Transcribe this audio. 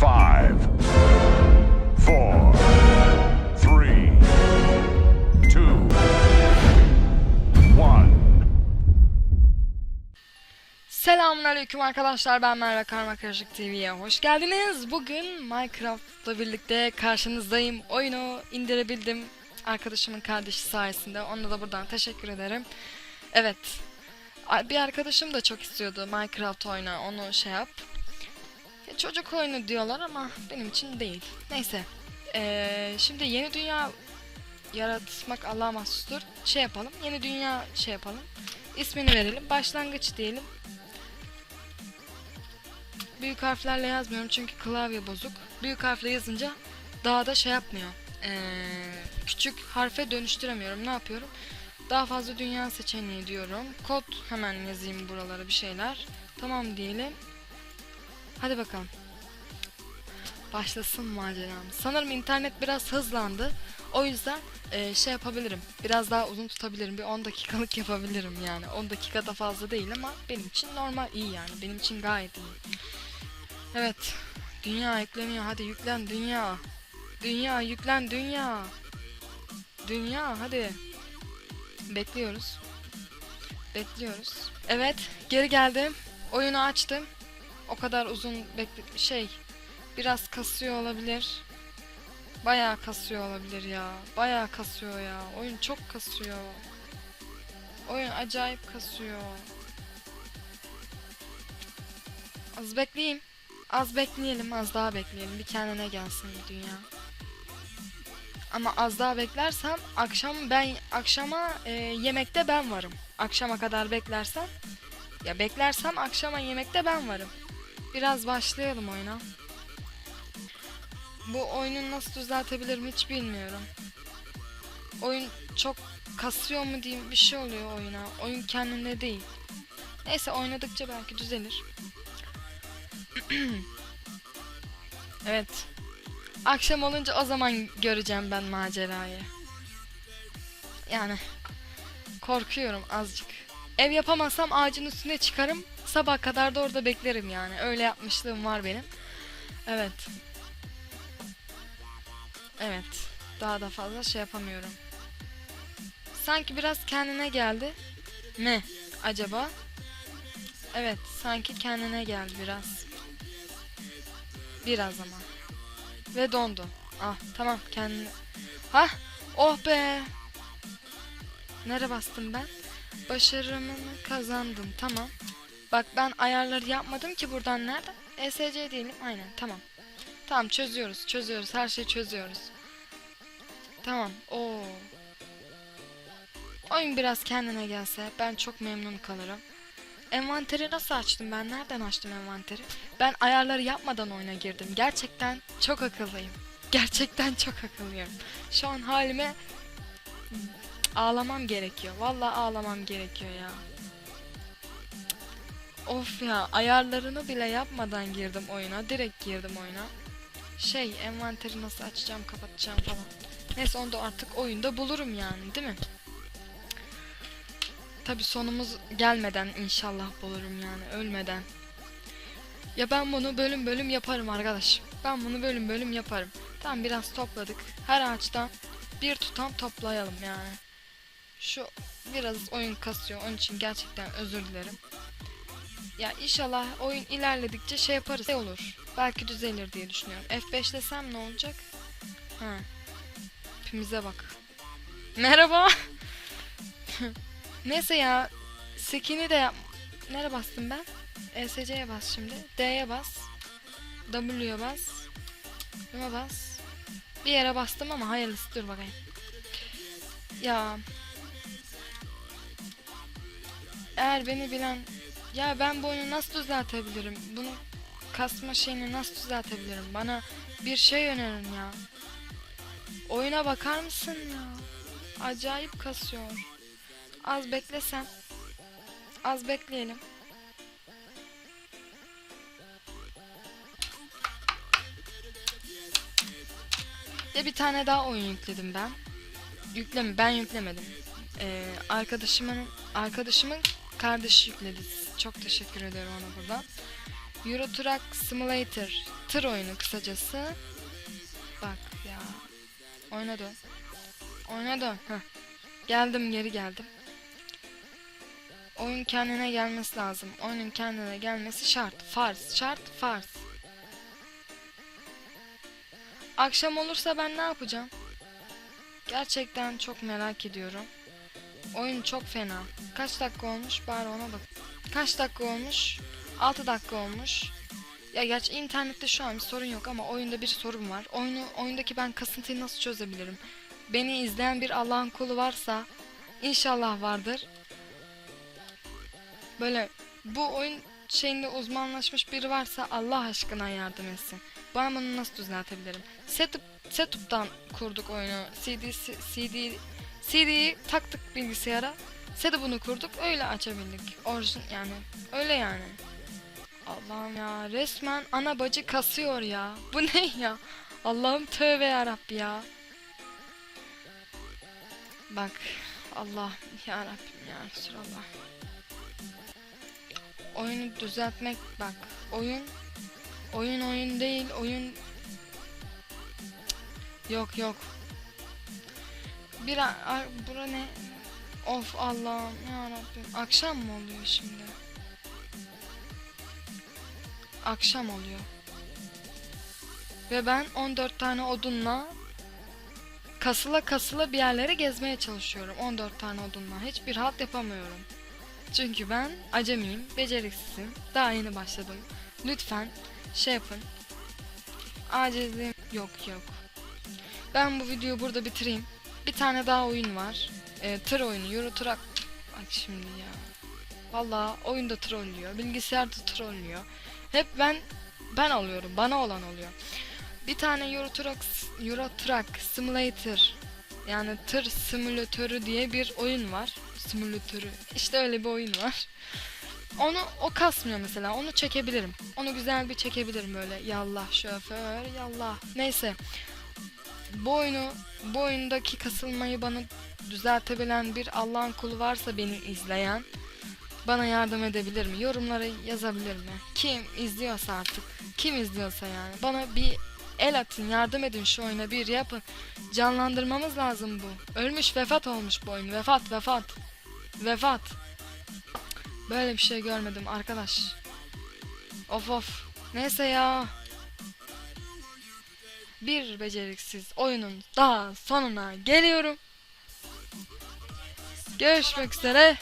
Five, four, three, two, one. Selamünaleyküm arkadaşlar ben Merve Karma Karışık TV'ye hoş geldiniz. Bugün Minecraft'la birlikte karşınızdayım. Oyunu indirebildim arkadaşımın kardeşi sayesinde. Ona da buradan teşekkür ederim. Evet. Bir arkadaşım da çok istiyordu Minecraft oyna onu şey yap. Ya Çocuk oyunu diyorlar ama benim için değil. Neyse. Ee, şimdi yeni dünya yaratmak Allah'a mahsustur. Şey yapalım. Yeni dünya şey yapalım. İsmini verelim. Başlangıç diyelim. Büyük harflerle yazmıyorum çünkü klavye bozuk. Büyük harfle yazınca daha da şey yapmıyor. Ee, küçük harfe dönüştüremiyorum. Ne yapıyorum? Daha fazla dünya seçeneği diyorum. Kod hemen yazayım buralara bir şeyler. Tamam diyelim. Hadi bakalım. Başlasın maceram. Sanırım internet biraz hızlandı. O yüzden e, şey yapabilirim. Biraz daha uzun tutabilirim. Bir 10 dakikalık yapabilirim yani. 10 dakikada fazla değil ama benim için normal iyi yani. Benim için gayet iyi. Evet. Dünya yükleniyor. Hadi yüklen dünya. Dünya yüklen dünya. Dünya hadi. Bekliyoruz. Bekliyoruz. Evet, geri geldim. Oyunu açtım. O kadar uzun bekle şey biraz kasıyor olabilir. Bayağı kasıyor olabilir ya. Bayağı kasıyor ya. Oyun çok kasıyor. Oyun acayip kasıyor. Az bekleyeyim. Az bekleyelim, az daha bekleyelim. Bir kendine gelsin bir dünya. Ama az daha beklersem akşam ben akşama e, yemekte ben varım. Akşama kadar beklersem ya beklersem akşama yemekte ben varım. Biraz başlayalım oyuna. Bu oyunu nasıl düzeltebilirim hiç bilmiyorum. Oyun çok kasıyor mu diyeyim bir şey oluyor oyuna. Oyun kendinde değil. Neyse oynadıkça belki düzelir. evet. Akşam olunca o zaman göreceğim ben macerayı. Yani korkuyorum azıcık. Ev yapamazsam ağacın üstüne çıkarım. Sabah kadar da orada beklerim yani. Öyle yapmışlığım var benim. Evet. Evet. Daha da fazla şey yapamıyorum. Sanki biraz kendine geldi. Mi acaba? Evet, sanki kendine geldi biraz. Biraz ama. Ve dondu. Ah, tamam kendine. Hah, oh be. Nere bastım ben? Başarımı kazandım. Tamam. Bak ben ayarları yapmadım ki buradan nerede? ESC diyelim. Aynen. Tamam. Tamam çözüyoruz. Çözüyoruz. Her şeyi çözüyoruz. Tamam. Oo. Oyun biraz kendine gelse ben çok memnun kalırım. Envanteri nasıl açtım ben? Nereden açtım envanteri? Ben ayarları yapmadan oyuna girdim. Gerçekten çok akıllıyım. Gerçekten çok akıllıyım. Şu an halime ağlamam gerekiyor. Vallahi ağlamam gerekiyor ya. Of ya ayarlarını bile yapmadan girdim oyuna. Direkt girdim oyuna. Şey envanteri nasıl açacağım kapatacağım falan. Neyse onu da artık oyunda bulurum yani değil mi? Tabi sonumuz gelmeden inşallah bulurum yani ölmeden. Ya ben bunu bölüm bölüm yaparım arkadaş. Ben bunu bölüm bölüm yaparım. Tamam biraz topladık. Her ağaçtan bir tutam toplayalım yani. Şu biraz oyun kasıyor. Onun için gerçekten özür dilerim. Ya inşallah oyun ilerledikçe şey yaparız. Ne olur. Belki düzelir diye düşünüyorum. F5'lesem ne olacak? Ha. Hepimize bak. Merhaba. Neyse ya. Skin'i de yap... Nereye bastım ben? ESC'ye bas şimdi. D'ye bas. W'ye bas. Buna bas. Bir yere bastım ama hayırlısı dur bakayım. Ya. Eğer beni bilen... Ya ben bu oyunu nasıl düzeltebilirim? Bunu kasma şeyini nasıl düzeltebilirim? Bana bir şey önerin ya. Oyuna bakar mısın ya? Acayip kasıyor. Az beklesen. Az bekleyelim. Ya bir tane daha oyun yükledim ben. Yükleme ben yüklemedim. Ee, arkadaşımın arkadaşımın kardeşi yükledi. Çok teşekkür ederim ona buradan. Euro Truck Simulator. Tır oyunu kısacası. Bak ya. Oyna dön. Heh. Geldim geri geldim. Oyun kendine gelmesi lazım. Oyunun kendine gelmesi şart. Farz. Şart farz. Akşam olursa ben ne yapacağım? Gerçekten çok merak ediyorum. Oyun çok fena. Kaç dakika olmuş? Bari ona bak. Kaç dakika olmuş? 6 dakika olmuş. Ya gerçi internette şu an bir sorun yok ama oyunda bir sorun var. Oyunu oyundaki ben kasıntıyı nasıl çözebilirim? Beni izleyen bir Allah'ın kulu varsa inşallah vardır. Böyle bu oyun şeyinde uzmanlaşmış biri varsa Allah aşkına yardım etsin. Ben bunu nasıl düzeltebilirim? Setup setup'tan kurduk oyunu. CD CD CD'yi taktık bilgisayara. Setup'unu kurduk öyle açabildik. Orijin yani öyle yani. Allah'ım ya resmen ana bacı kasıyor ya. Bu ne ya? Allah'ım tövbe yarabbi ya. Bak Allah ya Rabbim ya Resulallah. Oyunu düzeltmek bak. Oyun oyun oyun değil oyun yok yok. Bir bura ne? Of Allah'ım ya Rabbim. Akşam mı oluyor şimdi? Akşam oluyor. Ve ben 14 tane odunla kasıla kasıla bir yerlere gezmeye çalışıyorum. 14 tane odunla. Hiçbir halt yapamıyorum. Çünkü ben acemiyim, beceriksizim. Daha yeni başladım. Lütfen şey yapın. Acizliğim yok yok. Ben bu videoyu burada bitireyim. Bir tane daha oyun var. Ee, tır oyunu, Euro Truck. Bak şimdi ya. Vallahi oyunda trollüyor, bilgisayarda trollüyor. Hep ben ben alıyorum, bana olan oluyor. Bir tane Euro Truck, Euro Truck Simulator yani tır simülatörü diye bir oyun var. Simülatörü. İşte öyle bir oyun var. Onu o kasmıyor mesela. Onu çekebilirim. Onu güzel bir çekebilirim böyle. Yallah şoför, yallah. Neyse. Bu oyunu, bu oyundaki kasılmayı bana düzeltebilen bir Allah'ın kulu varsa beni izleyen bana yardım edebilir mi? Yorumlara yazabilir mi? Kim izliyorsa artık. Kim izliyorsa yani. Bana bir el atın, yardım edin şu oyuna bir yapın. Canlandırmamız lazım bu. Ölmüş, vefat olmuş bu oyun. Vefat, vefat. Vefat. Böyle bir şey görmedim arkadaş. Of of. Neyse ya. Bir beceriksiz oyunun daha sonuna geliyorum. Görüşmek üzere.